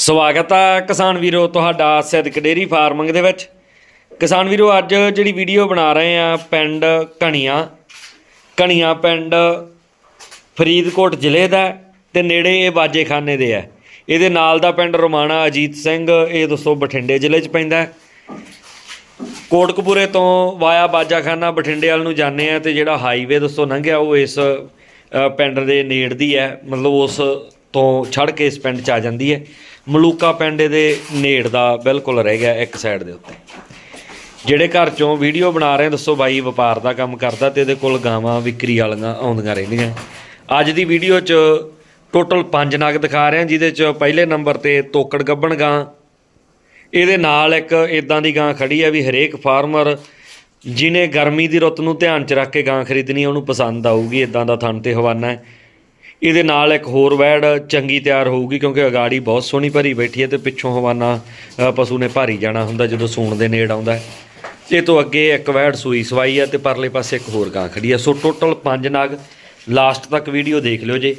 ਸਵਾਗਤ ਹੈ ਕਿਸਾਨ ਵੀਰੋ ਤੁਹਾਡਾ ਸਿੱਧਕ ਡੇਰੀ ਫਾਰਮਿੰਗ ਦੇ ਵਿੱਚ। ਕਿਸਾਨ ਵੀਰੋ, ਅੱਜ ਜਿਹੜੀ ਵੀਡੀਓ ਬਣਾ ਰਹੇ ਆ ਪਿੰਡ ਕਣੀਆਂ। ਕਣੀਆਂ ਪਿੰਡ ਫਰੀਦਕੋਟ ਜ਼ਿਲ੍ਹੇ ਦਾ ਹੈ ਤੇ ਨੇੜੇ ਇਹ ਬਾਜੇਖਾਨੇ ਦੇ ਹੈ। ਇਹਦੇ ਨਾਲ ਦਾ ਪਿੰਡ ਰੋਮਾਣਾ ਅਜੀਤ ਸਿੰਘ, ਇਹ ਦੋਸਤੋ ਬਠਿੰਡੇ ਜ਼ਿਲ੍ਹੇ 'ਚ ਪੈਂਦਾ ਹੈ। ਕੋਟਕਪੂਰੇ ਤੋਂ ਵਾਇਆ ਬਾਜਾਖਾਨਾ ਬਠਿੰਡੇ ਵੱਲ ਨੂੰ ਜਾਂਦੇ ਆ ਤੇ ਜਿਹੜਾ ਹਾਈਵੇ ਦੋਸਤੋ ਲੰਘਿਆ ਉਹ ਇਸ ਪਿੰਡ ਦੇ ਨੇੜ ਦੀ ਹੈ। ਮਤਲਬ ਉਸ ਤੋਂ ਛੜ ਕੇ ਇਸ ਪਿੰਡ 'ਚ ਆ ਜਾਂਦੀ ਹੈ। ਮਲੂਕਾ ਪਿੰਡ ਦੇ ਨੇੜ ਦਾ ਬਿਲਕੁਲ ਰਹਿ ਗਿਆ ਇੱਕ ਸਾਈਡ ਦੇ ਉੱਤੇ। ਜਿਹੜੇ ਘਰ ਚੋਂ ਵੀਡੀਓ ਬਣਾ ਰਹੇ ਦੱਸੋ ਬਾਈ ਵਪਾਰ ਦਾ ਕੰਮ ਕਰਦਾ ਤੇ ਇਹਦੇ ਕੋਲ ਗਾਵਾਂ, ਵਿਕਰੀ ਵਾਲੀਆਂ ਆਉਂਦੀਆਂ ਰਹਿੰਦੀਆਂ। ਅੱਜ ਦੀ ਵੀਡੀਓ 'ਚ ਟੋਟਲ 5 ਨਗ ਦਿਖਾ ਰਹੇ ਹਾਂ ਜਿਹਦੇ 'ਚ ਪਹਿਲੇ ਨੰਬਰ ਤੇ ਤੋਕੜ ਗੱਬਣ ਗਾਂ। ਇਹਦੇ ਨਾਲ ਇੱਕ ਇਦਾਂ ਦੀ ਗਾਂ ਖੜੀ ਹੈ ਵੀ ਹਰੇਕ ਫਾਰਮਰ ਜਿਨੇ ਗਰਮੀ ਦੀ ਰੁੱਤ ਨੂੰ ਧਿਆਨ 'ਚ ਰੱਖ ਕੇ ਗਾਂ ਖਰੀਦਣੀ ਉਹਨੂੰ ਪਸੰਦ ਆਊਗੀ ਇਦਾਂ ਦਾ ਥਣ ਤੇ ਹਵਾਨਾ ਹੈ। ਇਹਦੇ ਨਾਲ ਇੱਕ ਹੋਰ ਵੈੜ ਚੰਗੀ ਤਿਆਰ ਹੋਊਗੀ ਕਿਉਂਕਿ ਅਗਾੜੀ ਬਹੁਤ ਸੋਹਣੀ ਭਰੀ ਬੈਠੀ ਹੈ ਤੇ ਪਿੱਛੋਂ ਹਵਾਨਾ ਪਸ਼ੂ ਨੇ ਭਾਰੀ ਜਾਣਾ ਹੁੰਦਾ ਜਦੋਂ ਸੂਣ ਦੇ ਨੇੜ ਆਉਂਦਾ ਹੈ। ਇਹ ਤੋਂ ਅੱਗੇ ਇੱਕ ਵੈੜ ਸੂਈ ਸਵਾਈ ਹੈ ਤੇ ਪਰਲੇ ਪਾਸੇ ਇੱਕ ਹੋਰ ਗਾਂ ਖੜੀ ਹੈ। ਸੋ ਟੋਟਲ ਪੰਜ ਨਾਗ, ਲਾਸਟ ਤੱਕ ਵੀਡੀਓ ਦੇਖ ਲਿਓ ਜੇ।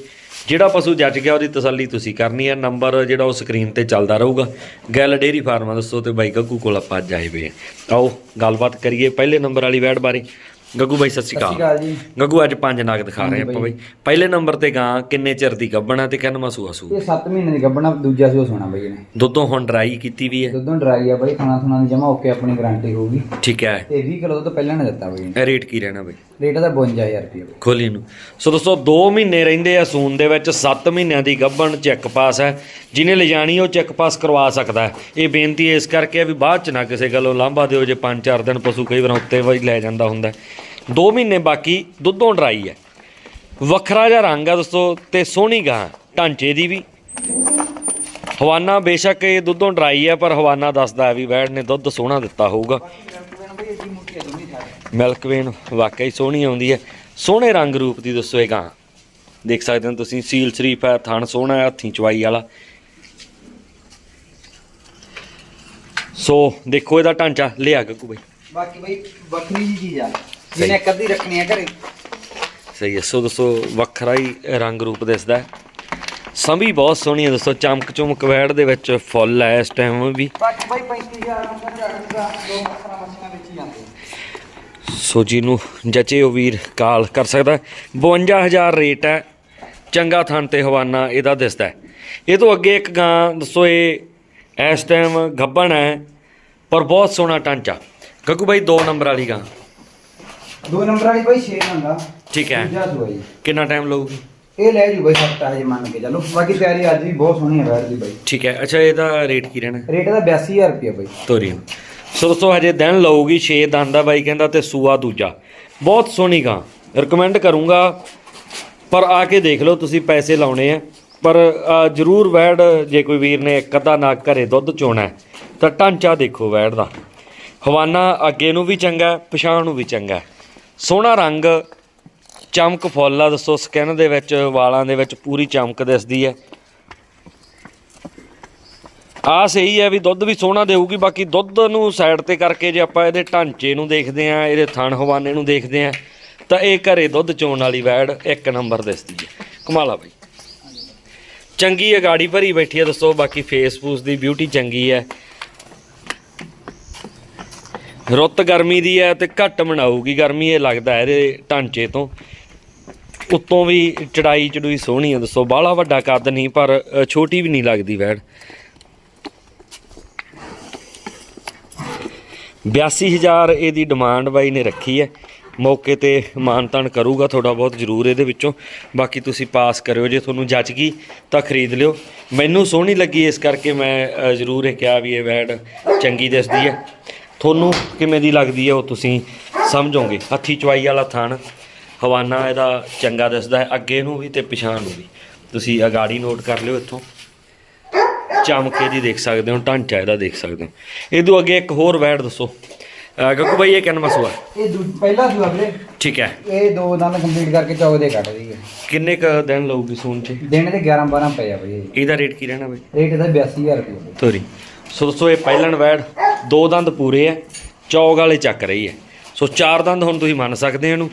ਜਿਹੜਾ ਪਸ਼ੂ ਜੱਜ ਗਿਆ, ਉਹਦੀ ਤਸੱਲੀ ਤੁਸੀਂ ਕਰਨੀ ਹੈ। ਨੰਬਰ ਜਿਹੜਾ ਉਹ ਸਕਰੀਨ ਤੇ ਚੱਲਦਾ ਰਹੂਗਾ। ਗੈਲ ਡੇਰੀ ਫਾਰਮਾਂ ਦੱਸੋ ਤੇ ਬਾਈ ਗੱਗੂ ਕੋਲ ਆਪਾਂ ਅੱਜ ਆਏ ਹੋਏ ਹਾਂ। ਆਓ, ਗੱਲਬਾਤ ਕਰੀਏ ਪਹਿਲੇ ਨੰਬਰ ਵਾਲੀ ਵੈੜ ਬਾਰੇ। ਗੱਗੂ ਬਾਈ ਸਤਿ ਸ਼੍ਰੀ ਸਤਿ ਸ਼੍ਰੀ ਅਕਾਲ ਅਕਾਲ ਜੀ। ਗੱਗੂ ਅੱਜ ਪੰਜ ਨਗ ਦਿਖਾ ਰਹੇ ਆਪਾਂ ਬਾਈ। ਪਹਿਲੇ ਨੰਬਰ ਤੇ ਗਾਂ ਕਿੰਨੇ ਚਿਰ ਦੀ ਗੱਭਣਾ ਤੇ ਕਿੰਨਵਾਂ ਸੂਆ ਸੂ? ਇਹ 7 ਮਹੀਨੇ ਦੀ ਗੱਬਣਾ ਦੂਜਾ ਸੀ ਉਹ ਸੋਣਾ ਬਈ ਇਹਨੇ। ਦੁੱਧੋਂ ਹੁਣ ਡਰਾਈ ਕੀਤੀ ਵੀ ਹੈ। ਦੁੱਧੋਂ ਡਰਾਈ ਆ ਬਈ ਖਾਣਾ ਥੁਣਾ ਦੀ ਜਮਾ ਓਕੇ ਆਪਣੀ ਗਾਰੰਟੀ ਹੋਊਗੀ। ਠੀਕ ਹੈ। ਤੇ 20 ਕਿਲੋ ਤੋਂ ਪਹਿਲਾਂ ਨੇ ਦਿੱਤਾ ਬਈ ਇਹਨੇ। ਇਹ ਰੇਟ ਕੀ ਰਹਿਣਾ ਬਾਈ? ਰੇਟ ਦਾ 52000 ਰੁਪਏ ਖੋਲੀ ਨੂੰ। ਸੋ ਦੋਸਤੋ 2 ਮਹੀਨੇ ਰਹਿੰਦੇ ਆ ਸੂਨ ਦੇ ਵਿੱਚ 7 ਮਹੀਨਿਆਂ ਦੀ ਗੱਭਣ ਚੈੱਕ ਪਾਸ ਹੈ। ਜਿਹਨੇ ਲਿਜਾਣੀ ਉਹ ਚੈੱਕ ਪਾਸ ਕਰਵਾ ਸਕਦਾ ਹੈ। ਇਹ ਬੇਨਤੀ ਇਸ ਕਰਕੇ ਹੈ ਵੀ ਬਾਅਦ ਚ ਨਾ ਕਿਸੇ ਗੱਲੋਂ ਲਾਂਭਾ ਦਿਓ, ਜੇ 5-4 ਦਿਨ ਪਸ਼ੂ ਕਈ ਵਾਰ ਉੱਤੇ ਵੀ ਲੈ ਜਾਂਦਾ ਹੁੰਦਾ 2 ਮਹੀਨੇ ਬਾਕੀ ਦੁੱਧੋਂ ਡਰਾਈ ਹੈ। ਵੱਖਰਾ ਜਿਹਾ ਰੰਗ ਆ ਦੋਸਤੋ, ਤੇ ਸੋਹਣੀ ਗਾਂ, ਢਾਂਚੇ ਦੀ ਵੀ। ਹਵਾਨਾ ਬੇਸ਼ੱਕ ਇਹ ਦੁੱਧੋਂ ਡਰਾਈ ਹੈ, ਪਰ ਹਵਾਨਾ ਦੱਸਦਾ ਵੀ ਵੈੜ ਨੇ ਦੁੱਧ ਸੋਹਣਾ ਦਿੱਤਾ ਹੋਊਗਾ। ਮਿਲਕ ਵੇਨ ਵਾਕਈ ਸੋਹਣੀ ਆਉਂਦੀ ਹੈ। ਸੋਹਣੇ ਰੰਗ ਰੂਪ ਦੀ ਦੱਸੋ ਇਹ ਗਾਂ। ਦੇਖ ਸਕਦੇ ਹੋ ਤੁਸੀਂ ਸੀਲ ਸ਼ਰੀਫ ਹੈ ਥਣ ਸੋਹਣਾ ਹੈ ਹੱਥੀਂ ਚਵਾਈ ਵਾਲਾ। ਸੋ ਦੇਖੋ ਇਹਦਾ ਢਾਂਚਾ ਲਿਆ ਗੱਗੂ ਬਈ। ਬਾਕੀ ਬਈ ਵੱਖਰੀ ਜੀ ਚੀਜ਼ ਆ। ਜਿਹਨੇ ਕਦੀ ਰੱਖਣੀ ਆ ਘਰੇ। ਸਹੀ ਹੈ। ਸੋ ਦੱਸੋ ਵੱਖਰਾ ਹੀ ਰੰਗ ਰੂਪ ਦਿਸਦਾ ਹੈ। ਸੰਭੀ ਬਹੁਤ ਸੋਹਣੀ ਹੈ ਦੱਸੋ ਚਮਕ ਚਮਕ ਵੈੜ ਦੇ ਵਿੱਚ ਫੁੱਲ ਹੈ ਇਸ ਟਾਈਮ ਵੀ। ਬਾਕੀ ਬਈ 35000 ਰੁਪਏ ਦਾ ਰੱਖੂਗਾ ਦੋ ਮਸਰਾ ਸੋ ਜਿਹਨੂੰ ਜਚੇ ਉਹ ਵੀਰ ਕਾਲ ਕਰ ਸਕਦਾ ਹੈ। 52000 ਰੇਟ ਹੈ। ਚੰਗਾ ਥਣ ਤੇ ਹਵਾਨਾ ਇਹਦਾ ਦਿਸਦਾ। ਇਹ ਤੋਂ ਅੱਗੇ ਇੱਕ ਗਾਂ ਦੱਸੋ ਇਹ ਇਸ ਟਾਈਮ ਗੱਬਣ ਹੈ ਪਰ ਬਹੁਤ ਸੋਹਣਾ ਟਾਂਚਾ। ਗੱਗੂ ਬਾਈ 2 ਨੰਬਰ ਵਾਲੀ ਗਾਂ। ਦੋ ਨੰਬਰ ਵਾਲੀ ਬਈ 6 ਨੰਗਾ ਠੀਕ ਹੈ। ਜੀ। ਕਿੰਨਾ ਟਾਈਮ ਲਊਗੀ? ਇਹ ਲੈ ਜੂ ਬਈ ਸੱਤਾ ਹਜੇ ਮੰਨ ਕੇ ਚੱਲੋ। ਬਾਕੀ ਤਿਆਰੀ ਅੱਜ ਵੀ ਬਹੁਤ ਸੋਹਣੀ ਹੈ ਦੀ ਬਈ। ਠੀਕ ਹੈ। ਅੱਛਾ ਇਹਦਾ ਰੇਟ ਕੀ ਰਹਿਣਾ? ਰੇਟ ਦਾ 82000 ਰੁਪਏ ਬਈ। ਤੋਰੀ। ਨੂੰ। ਸੋ ਦੋਸਤੋ ਹਜੇ ਦਿਨ ਲਊਗੀ 6 ਦੰਦ ਦਾ ਬਾਈ ਕਹਿੰਦਾ ਤੇ ਸੂਆ ਦੂਜਾ। ਬਹੁਤ ਸੋਹਣੀ ਗਾਂ। ਰეკਮੈਂਡ ਕਰੂੰਗਾ ਪਰ ਆ ਕੇ ਦੇਖ ਲਓ ਤੁਸੀਂ ਪੈਸੇ ਲਾਉਣੇ ਆ। ਪਰ ਜ਼ਰੂਰ ਵੈੜ ਜੇ ਕੋਈ ਵੀਰ ਨੇ ਇੱਕ ਅੱਧਾ ਨਾ ਘਰੇ ਦੁੱਧ ਚੋਣਾ ਤਾਂ ਢਾਂਚਾ ਦੇਖੋ ਵੈੜ ਦਾ। ਹਵਾਨਾ ਅੱਗੇ ਨੂੰ ਵੀ ਚੰਗਾ ਹੈ, ਨੂੰ ਵੀ ਚੰਗਾ ਸੋਹਣਾ ਰੰਗ ਚਮਕ ਫੁੱਲ ਆ ਦੱਸੋ ਸਕਿਨ ਦੇ ਵਿੱਚ ਵਾਲਾਂ ਦੇ ਵਿੱਚ ਪੂਰੀ ਚਮਕ ਦਿਸਦੀ ਹੈ। ਆਸ ਇਹੀ ਹੈ ਵੀ ਦੁੱਧ ਵੀ ਸੋਹਣਾ ਦੇਊਗੀ, ਬਾਕੀ ਦੁੱਧ ਨੂੰ ਸਾਈਡ ਤੇ ਕਰਕੇ ਜੇ ਆਪਾਂ ਇਹਦੇ ਢਾਂਚੇ ਨੂੰ ਦੇਖਦੇ ਆਂ ਇਹਦੇ ਥਣ ਹਵਾਨੇ ਨੂੰ ਦੇਖਦੇ ਆਂ ਤਾਂ ਇਹ ਘਰੇ ਦੁੱਧ ਚੋਣ ਵਾਲੀ ਵੈੜ ਇੱਕ ਨੰਬਰ ਦਿਸਦੀ ਹੈ। ਕਮਾਲਾ ਬਾਈ। ਚੰਗੀ ਹੈ, ਗਾੜੀ ਭਰੀ ਬੈਠੀ ਹੈ, ਦੱਸੋ, ਬਾਕੀ ਫੇਸ ਫੂਸ ਦੀ ਬਿਊਟੀ ਚੰਗੀ ਹੈ। ਰੁੱਤ ਗਰਮੀ ਦੀ ਹੈ ਤੇ ਘੱਟ ਮਨਾਊਗੀ, ਗਰਮੀ ਇਹ ਲੱਗਦਾ ਹੈ ਇਹਦੇ ਢਾਂਚੇ ਤੋਂ। ਉੱਤੋਂ ਵੀ ਚੜਾਈ ਚੜੂਈ ਸੋਹਣੀ ਹੈ, ਦੱਸੋ, ਬਾਹਲਾ ਵੱਡਾ ਕੱਦ ਨਹੀਂ, ਪਰ ਛੋਟੀ ਵੀ ਨਹੀਂ ਲੱਗਦੀ ਵੈੜ। 82000 ਇਹਦੀ ਡਿਮਾਂਡ ਬਾਈ ਨੇ ਰੱਖੀ ਹੈ। ਮੌਕੇ ਤੇ ਮਾਨਤਾਨ ਕਰੂਗਾ ਤੁਹਾਡਾ ਬਹੁਤ ਜ਼ਰੂਰ ਇਹਦੇ ਵਿੱਚੋਂ। ਬਾਕੀ ਤੁਸੀਂ ਪਾਸ ਕਰਿਓ, ਜੇ ਤੁਹਾਨੂੰ ਜੱਚ ਗਈ ਤਾਂ ਖਰੀਦ ਲਿਓ। ਮੈਨੂੰ ਸੋਹਣੀ ਲੱਗੀ ਇਸ ਕਰਕੇ ਮੈਂ ਜ਼ਰੂਰ ਇਹ ਕਿਹਾ ਵੀ ਇਹ ਵੈਡ ਚੰਗੀ ਦਿਸਦੀ ਹੈ। ਤੁਹਾਨੂੰ ਕਿਵੇਂ ਦੀ ਲੱਗਦੀ ਹੈ ਉਹ ਤੁਸੀਂ ਸਮਝੋਗੇ? ਹੱਥੀ ਚਵਾਈ ਵਾਲਾ ਥਣ ਹਵਾਨਾ ਇਹਦਾ ਚੰਗਾ ਦਿਸਦਾ ਹੈ, ਅੱਗੇ ਨੂੰ ਵੀ ਤੇ ਪਿਛਾਂਹ ਨੂੰ ਵੀ। ਤੁਸੀਂ ਅਗਾੜੀ ਨੋਟ ਕਰ ਲਿਓ ਇੱਥੋਂ। ਚਮਕੇ ਦੀ ਦੇਖ ਸਕਦੇ ਹੋ ਢਾਂਚਾ ਇਹਦਾ ਦੇਖ ਸਕਦੇ ਹੋ। ਇਹ ਤੋਂ ਅੱਗੇ ਇੱਕ ਹੋਰ ਵੈੜ ਦੱਸੋ। ਗੱਗੂ ਬਾਈ ਇਹ ਕਿੰਨਾ ਸੂਆ ਇਹ ਦੂ- ਪਹਿਲਾ ਸੂਆ ਵੀਰੇ। ਠੀਕ ਹੈ। ਇਹ ਦੋ ਦੰਦ ਕੰਪਲੀਟ ਕਰਕੇ ਚੌਕ ਦੇ ਕੱਢ ਰਹੀ ਹੈ ਕਿੰਨੇ ਕ ਦਿਨ ਲਊਗੀ ਸੂਣ ਚ? ਦਿਨ ਦੇ 11 12 ਪਏ ਆ ਬਈ ਇਹ। ਇਹਦਾ ਰੇਟ ਕੀ ਰਹਿਣਾ ਬਾਈ? ਰੇਟ ਇਹਦਾ 82000 ਰੁਪਏ। ਤੋਰੀ। ਸੋ ਦੋਸਤੋ ਇਹ ਪਹਿਲਣ ਵੈੜ ਦੋ ਦੰਦ ਪੂਰੇ ਆ ਚੌਗ ਵਾਲੇ ਚੱਕ ਰਹੀ ਹੈ। ਸੋ ਚਾਰ ਦੰਦ ਹੁਣ ਤੁਸੀਂ ਮੰਨ ਸਕਦੇ ਹੋ ਇਹਨੂੰ।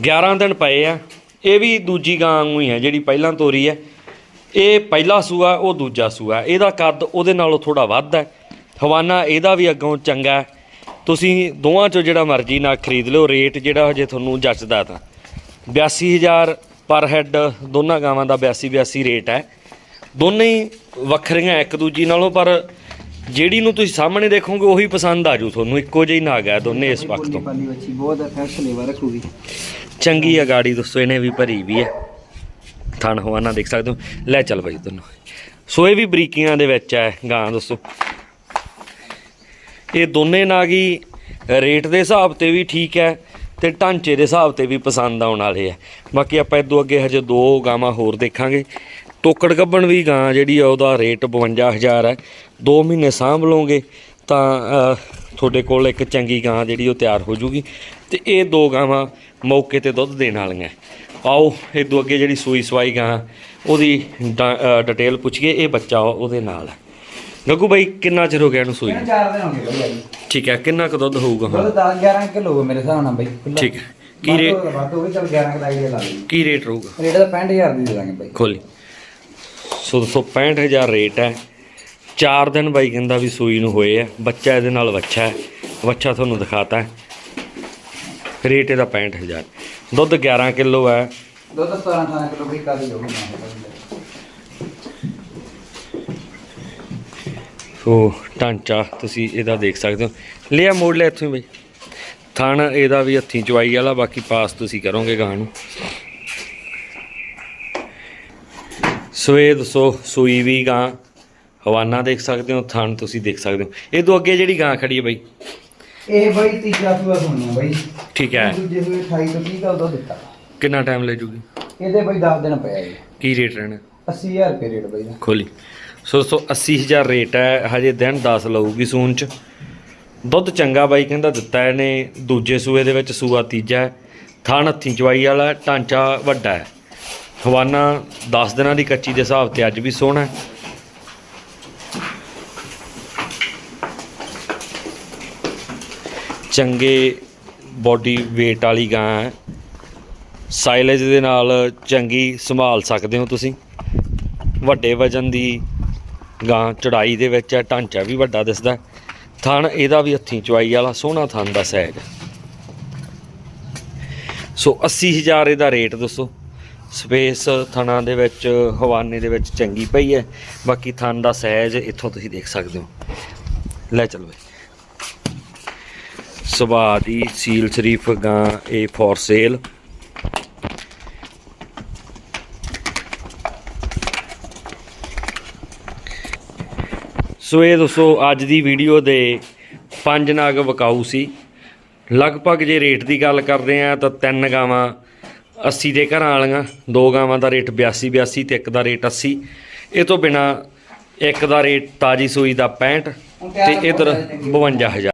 11 ਦਿਨ ਪਏ ਆ ਇਹ ਵੀ ਦੂਜੀ ਗਾਂ ਵਾਂਗੂ ਹੀ ਹੈ ਜਿਹੜੀ ਪਹਿਲਾਂ ਤੋਰੀ ਹੈ। ਇਹ ਪਹਿਲਾ ਸੂਆ ਉਹ ਦੂਜਾ ਸੂਆ। ਇਹਦਾ ਕੱਦ ਉਹਦੇ ਨਾਲੋਂ ਥੋੜਾ ਵੱਧ ਹੈ। ਹਵਾਨਾ ਇਹਦਾ ਵੀ ਅੱਗੋਂ ਚੰਗਾ। ਤੁਸੀਂ ਦੋਵਾਂ ਚੋਂ ਜਿਹੜਾ ਮਰਜ਼ੀ ਨਾ ਖਰੀਦ ਲਿਓ। ਰੇਟ ਜਿਹੜਾ ਹਜੇ ਤੁਹਾਨੂੰ ਜੱਚਦਾ ਤਾਂ। 82000 ਪਰ ਹੈੱਡ ਦੋਨਾਂ ਗਾਵਾਂ ਦਾ 82 82 ਰੇਟ ਹੈ। ਦੋਨੇ ਹੀ ਵੱਖਰੀਆਂ ਇੱਕ ਦੂਜੀ ਨਾਲੋਂ ਪਰ ਜਿਹੜੀ ਨੂੰ ਤੁਸੀਂ ਸਾਹਮਣੇ ਦੇਖੋਗੇ ਉਹੀ ਪਸੰਦ ਆ ਜੂ ਤੁਹਾਨੂੰ। ਇੱਕੋ ਜਿਹੀ ਨਾਗ ਹੈ ਦੋਨੇ ਇਸ ਵਕਤ ਤੋਂ। ਬਹੁਤ ਰੱਖੂਗੀ ਚੰਗੀ ਆ ਗਾੜੀ ਦੋਸਤੋ ਇਹਨੇ ਵੀ ਭਰੀ ਵੀ ਹੈ। ਥਣ ਹਵਾਨਾ ਦੇਖ ਸਕਦੇ ਹੋ। ਲੈ ਚੱਲ ਬਾਈ ਦੋਨੋਂ ਸੋ ਇਹ ਵੀ ਬਰੀਕੀਆਂ ਦੇ ਵਿੱਚ ਹੈ, ਗਾਂ ਦੋਸਤੋ ਇਹ ਦੋਨੇ ਨਾਗੀ ਰੇਟ ਦੇ ਹਿਸਾਬ ਤੇ ਵੀ ਠੀਕ ਹੈ ਤੇ ਢਾਂਚੇ ਦੇ ਹਿਸਾਬ ਤੇ ਵੀ ਪਸੰਦ ਆਉਣ ਵਾਲੇ ਆ ਬਾਕੀ ਆਪਾਂ ਇਦੋਂ ਅੱਗੇ ਹਜੇ ਦੋ ਗਾਵਾਂ ਹੋਰ ਦੇਖਾਂਗੇ। ਟੋਕੜ ਗੱਬਣ ਵੀ ਗਾਂ ਜਿਹੜੀ ਆ, ਉਹਦਾ ਰੇਟ 52000 ਹੈ। 2 ਮਹੀਨੇ ਸਾਂਭ ਲਓਗੇ ਤਾਂ ਤੁਹਾਡੇ ਕੋਲ ਇੱਕ ਚੰਗੀ ਗਾਂ ਜਿਹੜੀ ਉਹ ਤਿਆਰ ਹੋ ਜੂਗੀ। ਤੇ ਇਹ ਦੋ ਗਾਵਾਂ ਮੌਕੇ ਤੇ ਦੁੱਧ ਦੇਣ ਵਾਲੀਆਂ। ਆਓ ਇਦੋਂ ਅੱਗੇ ਜਿਹੜੀ ਸੂਈ ਸਵਾਈ ਗਾਂ ਉਹਦੀ ਡਿਟੇਲ ਪੁੱਛੀਏ ਇਹ ਬੱਚਾ ਉਹਦੇ ਨਾਲ। ਗੱਗੂ ਬਾਈ ਕਿੰਨਾ ਚਿਰ ਹੋ ਗਿਆ ਇਹਨੂੰ ਸੂਈ ਨੂੰ? ਤਿੰਨ ਚਾਰ ਦਿਨ ਹੋ ਗਏ ਬਈ ਅੱਜ ਠੀਕ ਹੈ ਕਿੰਨਾ ਕੁ ਦੁੱਧ ਹੋਊਗਾ ਹੁਣ? ਦੁੱਧ 10 11 ਕਿਲੋ ਮੇਰੇ ਹਿਸਾਬ ਨਾਲ ਬਈ ਖੁੱਲਾ ਠੀਕ ਹੈ ਕੀ ਰੇਟ ਬਾਤ ਹੋ ਗਈ ਚਲ 11 ਕਿਲੋ ਆਈਏ ਲਾ ਲਈ। ਕੀ ਰੇਟ ਰਹੂਗਾ? ਰੇਟ ਦਾ 65000 ਦੀ ਦੇ ਦਾਂਗੇ ਬਈ। ਖੋਲੀ ਸੋ ਦੋਸਤੋ 65000 ਰੇਟ ਹੈ। 4 ਦਿਨ ਬਾਈ ਕਹਿੰਦਾ ਵੀ ਸੂਈ ਨੂੰ ਹੋਏ ਆ ਬੱਚਾ ਇਹਦੇ ਨਾਲ ਵੱਛਾ ਹੈ। ਵੱਛਾ ਤੁਹਾਨੂੰ ਦਿਖਾਤਾ ਹੈ। ਰੇਟ ਇਹਦਾ 65000 ਦੁੱਧ 11 ਕਿਲੋ ਹੈ। ਦੁੱਧ 17 18 ਕਿਲੋ ਵੀ ਕਾਦੀ ਹੋਊਗੀ ਸੋ ਢਾਂਚਾ ਤੁਸੀਂ ਇਹਦਾ ਦੇਖ ਸਕਦੇ ਹੋ। ਲਿਆ ਮੋੜ ਲਿਆ ਇੱਥੋਂ ਹੀ ਬਈ। ਥਣ ਇਹਦਾ ਵੀ ਹੱਥੀਂ ਚਵਾਈ ਵਾਲਾ ਬਾਕੀ ਪਾਸ ਤੁਸੀਂ ਕਰੋਗੇ ਗਾਂ ਨੂੰ। ਸੋ ਇਹ ਦੱਸੋ ਸੂਈ ਵੀ ਗਾਂ ਹਵਾਨਾ ਦੇਖ ਸਕਦੇ ਹੋ ਥਣ ਤੁਸੀਂ ਦੇਖ ਸਕਦੇ ਹੋ। ਇਹ ਤੋਂ ਅੱਗੇ ਜਿਹੜੀ ਗਾਂ ਖੜੀ ਹੈ ਬਈ। ਇਹ ਬਈ ਤੀਜਾ ਸੂਆ ਸੁਣਿਆ ਬਈ। ਠੀਕ ਹੈ। ਦੂਜੇ ਸੂਏ 28 ਤੋਂ 30 ਕਿਲੋ ਦੁੱਧ ਦਿੱਤਾ। ਕਿੰਨਾ ਟਾਈਮ ਲੈ ਜੂਗੀ? ਇਹਦੇ ਬਈ 10 ਦਿਨ ਪਿਆ ਜੀ। ਕੀ ਰੇਟ ਰਹਿਣਾ? 80000 ਰੁਪਏ ਰੇਟ ਬਈ ਦਾ। ਖੋਲੀ। ਸੋ ਦੋਸਤੋ 80000 ਰੇਟ ਹੈ। ਹਜੇ ਦਿਨ 10 ਲਊਗੀ ਸੂਨ ਚ। ਦੁੱਧ ਚੰਗਾ ਬਾਈ ਕਹਿੰਦਾ ਦਿੱਤਾ ਇਹਨੇ। ਦੂਜੇ ਸੂਏ ਦੇ ਵਿੱਚ ਸੂਆ ਤੀਜਾ ਥਣ ਹੱਥੀਂ ਚਵਾਈ ਵਾਲਾ ਢਾਂਚਾ ਵੱਡਾ ਹੈ। ਹਵਾਨਾ 10 ਦਿਨਾਂ ਦੀ ਕੱਚੀ ਦੇ ਹਿਸਾਬ ਤੇ ਅੱਜ ਵੀ ਸੋਹਣਾ ਚੰਗੇ ਬੋਡੀ weight ਵਾਲੀ ਗਾਂ ਹੈ। ਸਾਈਲੇਜ ਦੇ ਨਾਲ ਚੰਗੀ ਸੰਭਾਲ ਸਕਦੇ ਹੋ ਤੁਸੀਂ। ਵੱਡੇ ਵਜਨ ਦੀ ਗਾਂ ਚੜਾਈ ਦੇ ਵਿੱਚ ਹੈ, ਢਾਂਚਾ ਵੀ ਵੱਡਾ ਦਿਸਦਾ ਥਣ ਇਹਦਾ ਵੀ ਹੱਥੀਂ ਚਵਾਈ ਵਾਲਾ ਸੋਹਣਾ ਥਣ ਦਾ ਸਾਈਜ਼ ਸੋ 80000 ਇਹਦਾ ਰੇਟ ਦੱਸੋ। ਸਪੇਸ ਥਣਾ ਦੇ ਵਿੱਚ, ਹਵਾਨੇ ਦੇ ਵਿੱਚ ਚੰਗੀ ਪਈ ਹੈ। ਬਾਕੀ ਥਣ ਦਾ ਸਹਿਜ ਇੱਥੋਂ ਤੁਸੀਂ ਦੇਖ ਸਕਦੇ ਹੋ। ਲੈ ਚਲੋ ਸੁਭਾਅ ਦੀ ਸੀਲ ਸ਼ਰੀਫ ਗਾਂ ਇਹ ਫੋਰ ਸੇਲ ਸੋ ਇਹ ਦੋਸਤੋ ਅੱਜ ਦੀ ਵੀਡੀਓ ਦੇ ਪੰਜ ਨਾਗ ਵਿਕਾਊ ਸੀ। ਲਗਭਗ ਜੇ ਰੇਟ ਦੀ ਗੱਲ ਕਰਦੇ ਆ ਤਾਂ ਤਿੰਨ ਗਾਵਾਂ 80 ਦੇ ਘਰਾਂ ਵਾਲੀਆਂ, ਦੋ ਗਾਵਾਂ ਦਾ ਰੇਟ 82 82 ਤੇ ਇੱਕ ਦਾ ਰੇਟ 80 ਇਹ ਤੋਂ ਬਿਨਾ ਇੱਕ ਦਾ ਰੇਟ ਤਾਜੀ ਸੂਈ ਦਾ 65 ਤੇ ਇਧਰ 52000